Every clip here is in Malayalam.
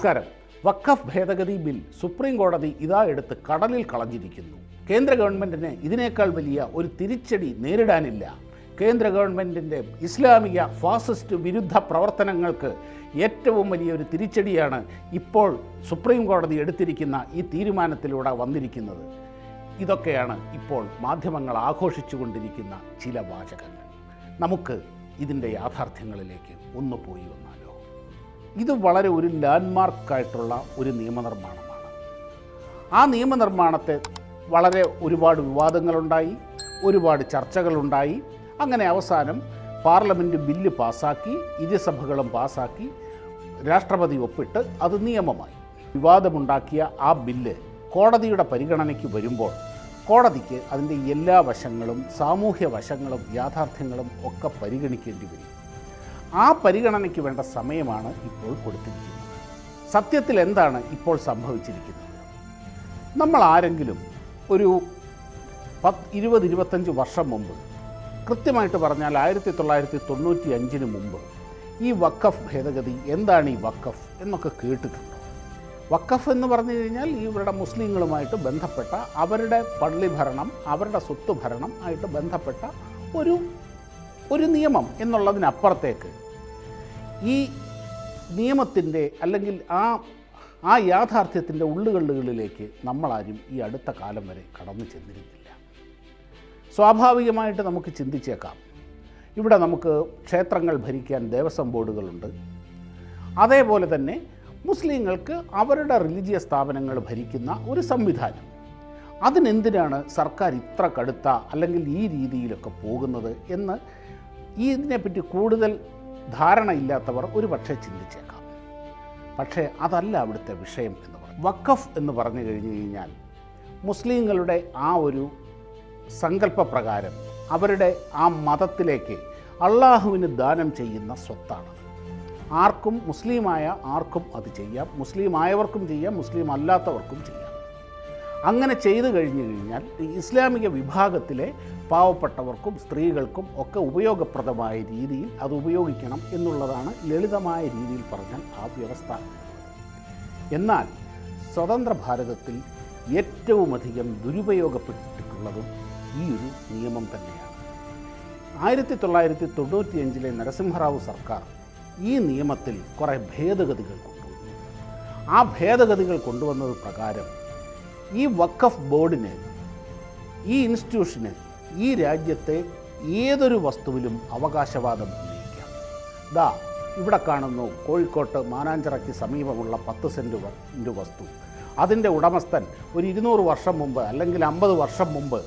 നമസ്കാരം. വഖഫ് ഭേദഗതി ബിൽ സുപ്രീം കോടതി ഇതാ എടുത്ത് കടലിൽ കളഞ്ഞിരിക്കുന്നു. കേന്ദ്ര ഗവൺമെന്റിന് ഇതിനേക്കാൾ വലിയ ഒരു തിരിച്ചടി നേരിടാനില്ല. കേന്ദ്ര ഗവൺമെന്റിന്റെ ഇസ്ലാമിക ഫാസിസ്റ്റ് വിരുദ്ധ പ്രവർത്തനങ്ങൾക്ക് ഏറ്റവും വലിയ ഒരു തിരിച്ചടിയാണ് ഇപ്പോൾ സുപ്രീം കോടതി എടുത്തിരിക്കുന്ന ഈ തീരുമാനത്തിലൂടെ വന്നിരിക്കുന്നത്. ഇതൊക്കെയാണ് ഇപ്പോൾ മാധ്യമങ്ങൾ ആഘോഷിച്ചുകൊണ്ടിരിക്കുന്ന ചില വാചകങ്ങൾ. നമുക്ക് ഇതിന്റെ യാഥാർത്ഥ്യങ്ങളിലേക്ക് ഒന്ന് പോയി വന്നാലോ? ഇത് വളരെ ഒരു ലാൻഡ്മാർക്കായിട്ടുള്ള ഒരു നിയമനിർമ്മാണമാണ്. ആ നിയമനിർമ്മാണത്തെ വളരെ ഒരുപാട് വിവാദങ്ങളുണ്ടായി ഒരുപാട് ചർച്ചകളുണ്ടായി. അങ്ങനെ അവസാനം പാർലമെന്റ് ബില്ല് പാസ്സാക്കി ഇരുസഭകളും പാസ്സാക്കി രാഷ്ട്രപതി ഒപ്പിട്ട് അത് നിയമമായി. വിവാദമുണ്ടാക്കിയ ആ ബില്ല് കോടതിയുടെ പരിഗണനയ്ക്ക് വരുമ്പോൾ കോടതിക്ക് അതിന്റെ എല്ലാ വശങ്ങളും സാമൂഹ്യ വശങ്ങളും യാഥാർത്ഥ്യങ്ങളും ഒക്കെ പരിഗണിക്കേണ്ടി വരും. ആ പരിഗണനയ്ക്ക് വേണ്ട സമയമാണ് ഇപ്പോൾ കൊടുത്തിരിക്കുന്നത്. സത്യത്തിൽ എന്താണ് ഇപ്പോൾ സംഭവിച്ചിരിക്കുന്നത്? നമ്മൾ ആരെങ്കിലും ഒരു പത്ത് ഇരുപത് ഇരുപത്തഞ്ച് വർഷം മുമ്പ് കൃത്യമായിട്ട് പറഞ്ഞാൽ ആയിരത്തി തൊള്ളായിരത്തി തൊണ്ണൂറ്റി അഞ്ചിന് മുമ്പ് ഈ വക്കഫ് ഭേദഗതി എന്താണ് ഈ വക്കഫ് എന്നൊക്കെ കേട്ടിട്ടുണ്ടോ? വക്കഫ് എന്ന് പറഞ്ഞു കഴിഞ്ഞാൽ ഇവരുടെ മുസ്ലിങ്ങളുമായിട്ട് ബന്ധപ്പെട്ട അവരുടെ പള്ളി ഭരണം അവരുടെ സ്വത്ത് ഭരണം ആയിട്ട് ബന്ധപ്പെട്ട ഒരു ഒരു നിയമം എന്നുള്ളതിനപ്പുറത്തേക്ക് ഈ നിയമത്തിന്റെ അല്ലെങ്കിൽ ആ ആ യാഥാർത്ഥ്യത്തിന്റെ ഉള്ളുകളിലേക്ക് നമ്മളാരും ഈ അടുത്ത കാലം വരെ കടന്നു ചെന്നിരുന്നില്ല. സ്വാഭാവികമായിട്ട് നമുക്ക് ചിന്തിച്ചേക്കാം. ഇവിടെ നമുക്ക് ക്ഷേത്രങ്ങൾ ഭരിക്കാൻ ദേവസ്വം ബോർഡുകളുണ്ട്. അതേപോലെ തന്നെ മുസ്ലിങ്ങൾക്ക് അവരുടെ റിലീജിയസ് സ്ഥാപനങ്ങൾ ഭരിക്കുന്ന ഒരു സംവിധാനം. അതിനെന്തിനാണ് സർക്കാർ ഇത്ര കടുത്ത അല്ലെങ്കിൽ ഈ രീതിയിലൊക്കെ പോകുന്നത് എന്ന് ഇതിനെപ്പറ്റി കൂടുതൽ ധാരണയില്ലാത്തവർ ഒരു പക്ഷേ ചിന്തിച്ചേക്കാം. പക്ഷേ അതല്ല അവിടുത്തെ വിഷയം എന്ന് പറയും വഖഫ് എന്ന് പറഞ്ഞു കഴിഞ്ഞു കഴിഞ്ഞാൽ മുസ്ലിങ്ങളുടെ ആ ഒരു സങ്കല്പപ്രകാരം അവരുടെ ആ മതത്തിലേക്ക് അള്ളാഹുവിന് ദാനം ചെയ്യുന്ന സ്വത്താണ്. ആർക്കും മുസ്ലിമായ ആർക്കും അത് ചെയ്യാം മുസ്ലിം ആയവർക്കും ചെയ്യാം മുസ്ലിം അല്ലാത്തവർക്കും ചെയ്യാം. അങ്ങനെ ചെയ്തു കഴിഞ്ഞു കഴിഞ്ഞാൽ ഇസ്ലാമിക വിഭാഗത്തിലെ പാവപ്പെട്ടവർക്കും സ്ത്രീകൾക്കും ഒക്കെ ഉപയോഗപ്രദമായ രീതിയിൽ അത് ഉപയോഗിക്കണം എന്നുള്ളതാണ് ലളിതമായ രീതിയിൽ പറഞ്ഞാൽ ആ വ്യവസ്ഥ. എന്നാൽ സ്വതന്ത്ര ഭാരതത്തിൽ ഏറ്റവുമധികം ദുരുപയോഗപ്പെട്ടിട്ടുള്ളതും ഈ ഒരു നിയമം തന്നെയാണ്. ആയിരത്തി തൊള്ളായിരത്തി തൊണ്ണൂറ്റിയഞ്ചിലെ നരസിംഹറാവു സർക്കാർ ഈ നിയമത്തിൽ കുറേ ഭേദഗതികൾ കൊണ്ടുവന്നു. ആ ഭേദഗതികൾ കൊണ്ടുവന്നത് പ്രകാരം ഈ വഖഫ് ബോർഡിന് ഈ ഇൻസ്റ്റിറ്റ്യൂഷന് ഈ രാജ്യത്തെ ഏതൊരു വസ്തുവിലും അവകാശവാദം ഉന്നയിക്കാം. ദാ ഇവിടെ കാണുന്നു കോഴിക്കോട്ട് മാനാഞ്ചിറയ്ക്ക് സമീപമുള്ള പത്ത് സെന്റ് വസ്തു. അതിന്റെ ഉടമസ്ഥൻ ഒരു ഇരുന്നൂറ് വർഷം മുമ്പ് അല്ലെങ്കിൽ അമ്പത് വർഷം മുമ്പ്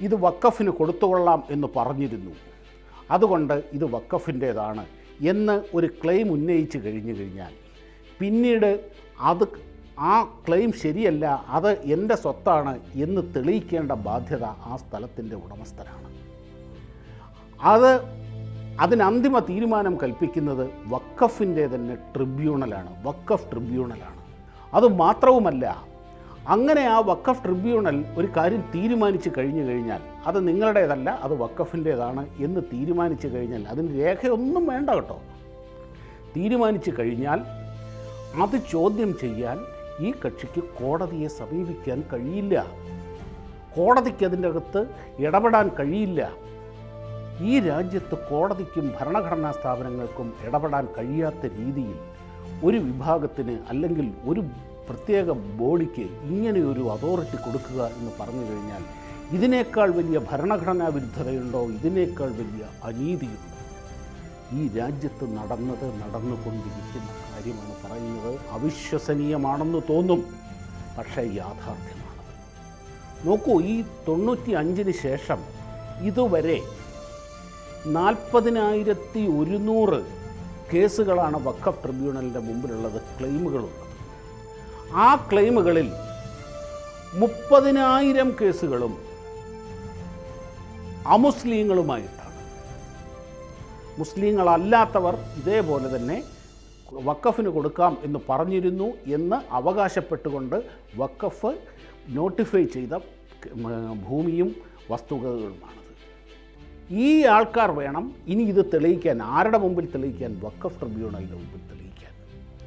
ഇത് വക്കഫിന് കൊടുത്തുകൊള്ളാം എന്ന് പറഞ്ഞിരുന്നു. അതുകൊണ്ട് ഇത് വക്കഫിന്റേതാണ് എന്ന് ഒരു ക്ലെയിം ഉന്നയിച്ച് കഴിഞ്ഞു കഴിഞ്ഞാൽ പിന്നീട് അത് ആ ക്ലെയിം ശരിയല്ല അത് എന്റെ സ്വത്താണ് എന്ന് തെളിയിക്കേണ്ട ബാധ്യത ആ സ്ഥലത്തിന്റെ ഉടമസ്ഥനാണ്. അത് അതിന് അന്തിമ തീരുമാനം കൽപ്പിക്കുന്നത് വക്കഫിന്റെ തന്നെ ട്രിബ്യൂണലാണ് വക്കഫ് ട്രിബ്യൂണലാണ്. അത് മാത്രവുമല്ല അങ്ങനെ ആ വക്കഫ് ട്രിബ്യൂണൽ ഒരു കാര്യം തീരുമാനിച്ചു കഴിഞ്ഞു കഴിഞ്ഞാൽ അത് നിങ്ങളുടേതല്ല അത് വക്കഫിന്റേതാണ് എന്ന് തീരുമാനിച്ചു കഴിഞ്ഞാൽ അതിന് രേഖയൊന്നും വേണ്ട കേട്ടോ. തീരുമാനിച്ചു കഴിഞ്ഞാൽ അത് ചോദ്യം ചെയ്യാൻ ഈ കക്ഷിക്ക് കോടതിയെ സമീപിക്കാൻ കഴിയില്ല. കോടതിക്ക് അതിന്റെ അകത്ത് ഇടപെടാൻ കഴിയില്ല. ഈ രാജ്യത്ത് കോടതിക്കും ഭരണഘടനാ സ്ഥാപനങ്ങൾക്കും ഇടപെടാൻ കഴിയാത്ത രീതിയിൽ ഒരു വിഭാഗത്തിന് അല്ലെങ്കിൽ ഒരു പ്രത്യേക ബോഡിക്ക് ഇങ്ങനെ ഒരു അതോറിറ്റി കൊടുക്കുക എന്ന് പറഞ്ഞു കഴിഞ്ഞാൽ ഇതിനേക്കാൾ വലിയ ഭരണഘടനാ വിരുദ്ധതയുണ്ടോ? ഇതിനേക്കാൾ വലിയ അനീതിയുണ്ടോ? ഈ രാജ്യത്ത് നടന്നത് നടന്നുകൊണ്ടിരിക്കുന്ന കാര്യമാണ് പറയുന്നത്. അവിശ്വസനീയമാണെന്ന് തോന്നും പക്ഷേ യാഥാർത്ഥ്യമാണ്. നോക്കൂ ഈ തൊണ്ണൂറ്റി അഞ്ചിന് ശേഷം ഇതുവരെ നാൽപ്പതിനായിരത്തി ഒരുന്നൂറ് കേസുകളാണ് വഖഫ് ട്രിബ്യൂണലിന്റെ മുമ്പിലുള്ളത് ക്ലെയിമുകളുള്ളത് ആ ക്ലെയിമുകളിൽ മുപ്പതിനായിരം കേസുകളും അമുസ്ലിങ്ങളുമായിട്ടാണ് മുസ്ലിങ്ങളല്ലാത്തവർ ഇതേപോലെ തന്നെ വക്കഫിന് കൊടുക്കാം എന്ന് പറഞ്ഞിരുന്നു എന്ന് അവകാശപ്പെട്ടുകൊണ്ട് വക്കഫ് നോട്ടിഫൈ ചെയ്ത ഭൂമിയും വസ്തുതകളുമാണത്. ഈ ആൾക്കാർ വേണം ഇനി ഇത് തെളിയിക്കാൻ ആരുടെ മുമ്പിൽ തെളിയിക്കാൻ? വക്കഫ് ട്രിബ്യൂണലിന്റെ മുമ്പിൽ തെളിയിക്കാൻ.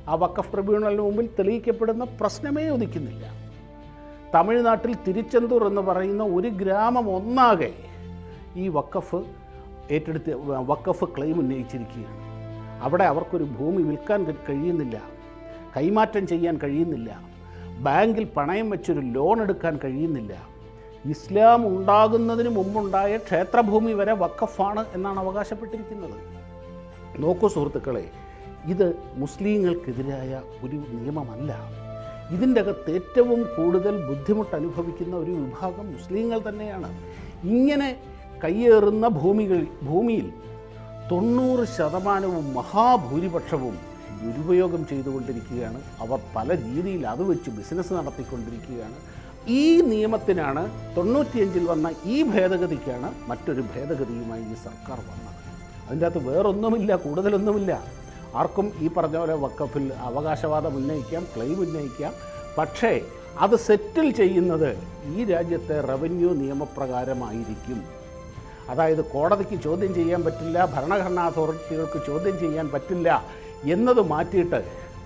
ആ വക്കഫ് ട്രിബ്യൂണലിന് മുമ്പിൽ തെളിയിക്കപ്പെടുന്ന പ്രശ്നമേ ഉദിക്കുന്നില്ല. തമിഴ്നാട്ടിൽ തിരുച്ചെന്തൂർ എന്ന് പറയുന്ന ഒരു ഗ്രാമം ഒന്നാകെ ഈ വക്കഫ് ഏറ്റെടുത്ത് വക്കഫ് ക്ലെയിം ഉന്നയിച്ചിരിക്കുകയാണ്. അവിടെ അവർക്കൊരു ഭൂമി വിൽക്കാൻ കഴിയുന്നില്ല കൈമാറ്റം ചെയ്യാൻ കഴിയുന്നില്ല ബാങ്കിൽ പണയം വെച്ചൊരു ലോൺ എടുക്കാൻ കഴിയുന്നില്ല. ഇസ്ലാം ഉണ്ടാകുന്നതിന് മുമ്പുണ്ടായ ക്ഷേത്രഭൂമി വരെ വക്കഫാണ് എന്നാണ് അവകാശപ്പെട്ടിരിക്കുന്നത്. നോക്കൂ സുഹൃത്തുക്കളെ ഇത് മുസ്ലിങ്ങൾക്കെതിരായ ഒരു നിയമമല്ല. ഇതിന്റെ അകത്ത് ഏറ്റവും കൂടുതൽ ബുദ്ധിമുട്ട് അനുഭവിക്കുന്ന ഒരു വിഭാഗം മുസ്ലിങ്ങൾ തന്നെയാണ്. ഇങ്ങനെ കയ്യേറുന്ന ഭൂമികൾ ഭൂമിയിൽ തൊണ്ണൂറ് ശതമാനവും മഹാഭൂരിപക്ഷവും ദുരുപയോഗം ചെയ്തുകൊണ്ടിരിക്കുകയാണ്. അവർ പല രീതിയിൽ അത് വെച്ച് ബിസിനസ് നടത്തിക്കൊണ്ടിരിക്കുകയാണ്. ഈ നിയമത്തിനാണ് തൊണ്ണൂറ്റിയഞ്ചിൽ വന്ന ഈ ഭേദഗതിക്കാണ് മറ്റൊരു ഭേദഗതിയുമായി ഈ സർക്കാർ വന്നത്. അതിന്റെ അകത്ത് വേറൊന്നുമില്ല കൂടുതലൊന്നുമില്ല. ആർക്കും ഈ പറഞ്ഞ പോലെ വക്കഫിൽ അവകാശവാദം ഉന്നയിക്കാം ക്ലെയിം ഉന്നയിക്കാം. പക്ഷേ അത് സെറ്റിൽ ചെയ്യുന്നത് ഈ രാജ്യത്തെ റവന്യൂ നിയമപ്രകാരമായിരിക്കും. അതായത് കോടതിക്ക് ചോദ്യം ചെയ്യാൻ പറ്റില്ല ഭരണഘടനാ അതോറിറ്റികൾക്ക് ചോദ്യം ചെയ്യാൻ പറ്റില്ല എന്നത് മാറ്റിയിട്ട്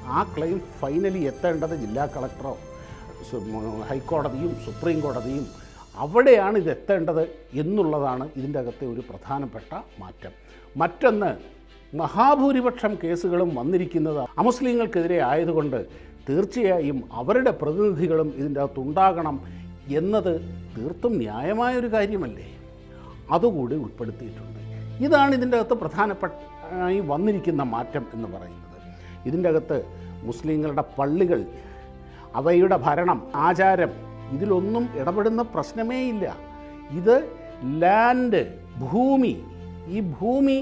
ആ ക്ലെയിം ഫൈനലി എത്തേണ്ടത് ജില്ലാ കളക്ടറോ ഹൈക്കോടതിയും സുപ്രീം കോടതിയും അവിടെയാണ് ഇത് എത്തേണ്ടത് എന്നുള്ളതാണ് ഇതിന്റെ അകത്തെ ഒരു പ്രധാനപ്പെട്ട മാറ്റം. മറ്റൊന്ന് മഹാഭൂരിപക്ഷം കേസുകളും വന്നിരിക്കുന്നത് അമുസ്ലിങ്ങൾക്കെതിരെ ആയതുകൊണ്ട് തീർച്ചയായും അവരുടെ പ്രതിനിധികളും ഇതിന്റെ അകത്തുണ്ടാകണം എന്നത് തീർത്തും ന്യായമായൊരു കാര്യമല്ലേ? അതുകൂടി ഉൾപ്പെടുത്തിയിട്ടുണ്ട്. ഇതാണ് ഇതിന്റെ അകത്ത് പ്രധാനപ്പെട്ട ആയി വന്നിരിക്കുന്ന മാറ്റം എന്ന് പറയുന്നത്. ഇതിന്റെ അകത്ത് മുസ്ലിങ്ങളുടെ പള്ളികൾ അവയുടെ ഭരണം ആചാരം ഇതിലൊന്നും ഇടപെടുന്ന പ്രശ്നമേ ഇല്ല. ഇത് ലാൻഡ് ഭൂമി ഈ ഭൂമി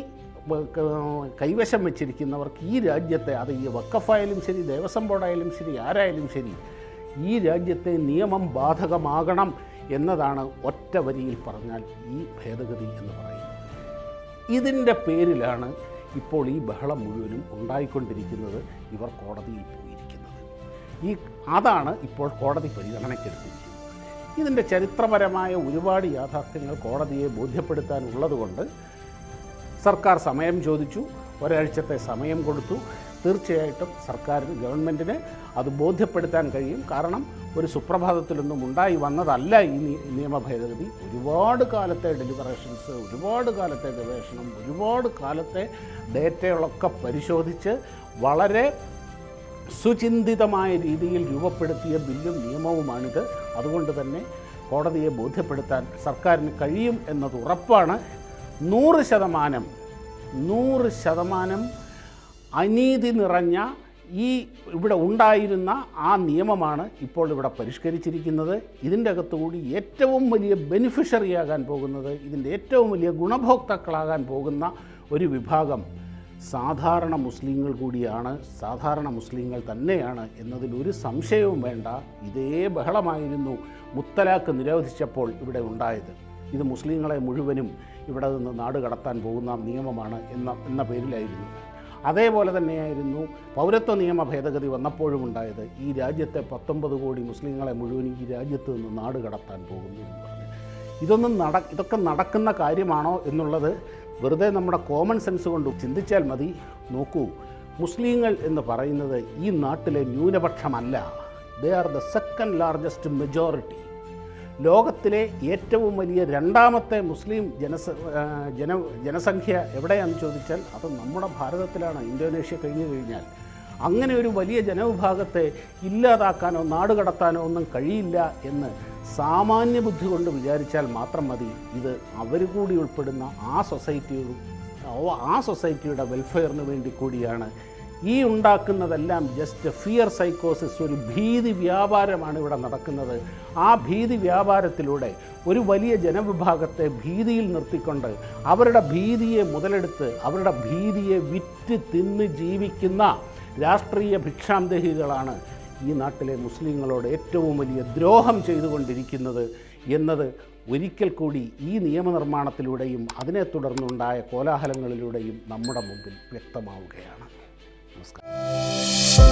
കൈവശം വെച്ചിരിക്കുന്നവർക്ക് ഈ രാജ്യത്തെ അത് ഈ വക്കഫായാലും ശരി ദേവസ്വം ബോർഡായാലും ശരി ആരായാലും ശരി ഈ രാജ്യത്തെ നിയമം ബാധകമാകണം എന്നതാണ് ഒറ്റ വരിയിൽ പറഞ്ഞാൽ ഈ ഭേദഗതി എന്ന് പറയുന്നത്. ഇതിന്റെ പേരിലാണ് ഇപ്പോൾ ഈ ബഹളം മുഴുവനും ഉണ്ടായിക്കൊണ്ടിരിക്കുന്നത് ഇവർ കോടതിയിൽ പോയിരിക്കുന്നത്. ഈ അതാണ് ഇപ്പോൾ കോടതി പരിഗണനയ്ക്കെടുത്തിരിക്കുന്നത്. ഇതിന്റെ ചരിത്രപരമായ ഒരുപാട് യാഥാർത്ഥ്യങ്ങൾ കോടതിയെ ബോധ്യപ്പെടുത്താനുള്ളതുകൊണ്ട് സർക്കാർ സമയം ചോദിച്ചു ഒരാഴ്ചത്തെ സമയം കൊടുത്തു. തീർച്ചയായിട്ടും സർക്കാരിന് ഗവൺമെന്റിന് അത് ബോധ്യപ്പെടുത്താൻ കഴിയും. കാരണം ഒരു സുപ്രഭാതത്തിലൊന്നും ഉണ്ടായി വന്നതല്ല ഈ നിയമ ഭേദഗതി ഒരുപാട് കാലത്തെ ഡെലിബറേഷൻസ് ഒരുപാട് കാലത്തെ ഗവേഷണം ഒരുപാട് കാലത്തെ ഡേറ്റകളൊക്കെ പരിശോധിച്ച് വളരെ സുചിന്തിതമായ രീതിയിൽ രൂപപ്പെടുത്തിയ ബില്ലും നിയമവുമാണിത്. അതുകൊണ്ട് തന്നെ കോടതിയെ ബോധ്യപ്പെടുത്താൻ സർക്കാരിന് കഴിയും എന്നത് ഉറപ്പാണ്. നൂറ് ശതമാനം നൂറ് ശതമാനം അനീതി നിറഞ്ഞ ഈ ഇവിടെ ഉണ്ടായിരുന്ന ആ നിയമമാണ് ഇപ്പോൾ ഇവിടെ പരിഷ്കരിച്ചിരിക്കുന്നത്. ഇതിന്റെ അകത്തുകൂടി ഏറ്റവും വലിയ ബെനിഫിഷ്യറിയാകാൻ പോകുന്നത് ഇതിന്റെ ഏറ്റവും വലിയ ഗുണഭോക്താക്കളാകാൻ പോകുന്ന ഒരു വിഭാഗം സാധാരണ മുസ്ലിങ്ങൾ കൂടിയാണ് സാധാരണ മുസ്ലിങ്ങൾ തന്നെയാണ് എന്നതിൽ ഒരു സംശയവും വേണ്ട. ഇതേ ബഹളമായിരുന്നു മുത്തലാഖ് നിരോധിച്ചപ്പോൾ ഇവിടെ ഉണ്ടായത്. ഇത് മുസ്ലിങ്ങളെ മുഴുവനും ഇവിടെ നിന്ന് നാട് കടത്താൻ പോകുന്ന നിയമമാണ് എന്ന എന്ന പേരിലായിരുന്നു. അതേപോലെ തന്നെയായിരുന്നു പൗരത്വ നിയമ ഭേദഗതി വന്നപ്പോഴും ഉണ്ടായത് ഈ രാജ്യത്തെ പത്തൊമ്പത് കോടി മുസ്ലിങ്ങളെ മുഴുവൻ ഈ രാജ്യത്ത് നിന്ന് നാട് കടത്താൻ പോകുന്നു എന്ന് പറഞ്ഞു. ഇതൊന്നും നട ഇതൊക്കെ നടക്കുന്ന കാര്യമാണോ എന്നുള്ളത് വെറുതെ നമ്മുടെ കോമൺ സെൻസ് കൊണ്ട് ചിന്തിച്ചാൽ മതി. നോക്കൂ മുസ്ലിങ്ങൾ എന്ന് പറയുന്നത് ഈ നാട്ടിലെ ന്യൂനപക്ഷമല്ല. They are the second largest majority ലോകത്തിലെ ഏറ്റവും വലിയ രണ്ടാമത്തെ മുസ്ലിം ജനസ ജന ജനസംഖ്യ എവിടെയാണെന്ന് ചോദിച്ചാൽ അത് നമ്മുടെ ഭാരതത്തിലാണ്. ഇന്തോനേഷ്യ കഴിഞ്ഞു കഴിഞ്ഞാൽ അങ്ങനെ ഒരു വലിയ ജനവിഭാഗത്തെ ഇല്ലാതാക്കാനോ നാട് കടത്താനോ ഒന്നും കഴിയില്ല എന്ന് സാമാന്യ ബുദ്ധി കൊണ്ട് വിചാരിച്ചാൽ മാത്രം മതി. ഇത് അവർ കൂടി ഉൾപ്പെടുന്ന ആ സൊസൈറ്റിയോടും ആ സൊസൈറ്റിയുടെ വെൽഫെയറിന് വേണ്ടി കൂടിയാണ് ഈ ഉണ്ടാക്കുന്നതെല്ലാം ജസ്റ്റ് ഫിയർ സൈക്കോസിസ് ഒരു ഭീതി വ്യാപാരമാണ് ഇവിടെ നടക്കുന്നത്. ആ ഭീതി വ്യാപാരത്തിലൂടെ ഒരു വലിയ ജനവിഭാഗത്തെ ഭീതിയിൽ നിർത്തിക്കൊണ്ട് അവരുടെ ഭീതിയെ മുതലെടുത്ത് അവരുടെ ഭീതിയെ വിറ്റ് തിന്ന് ജീവിക്കുന്ന രാഷ്ട്രീയ ഭിക്ഷാന്തഹികളാണ് ഈ നാട്ടിലെ മുസ്ലിങ്ങളോട് ഏറ്റവും വലിയ ദ്രോഹം ചെയ്തുകൊണ്ടിരിക്കുന്നത് എന്നത് ഒരിക്കൽ കൂടി ഈ നിയമനിർമ്മാണത്തിലൂടെയും അതിനെ തുടർന്നുണ്ടായ കോലാഹലങ്ങളിലൂടെയും നമ്മുടെ മുമ്പിൽ വ്യക്തമാവുകയാണ്. നമസ്കാരം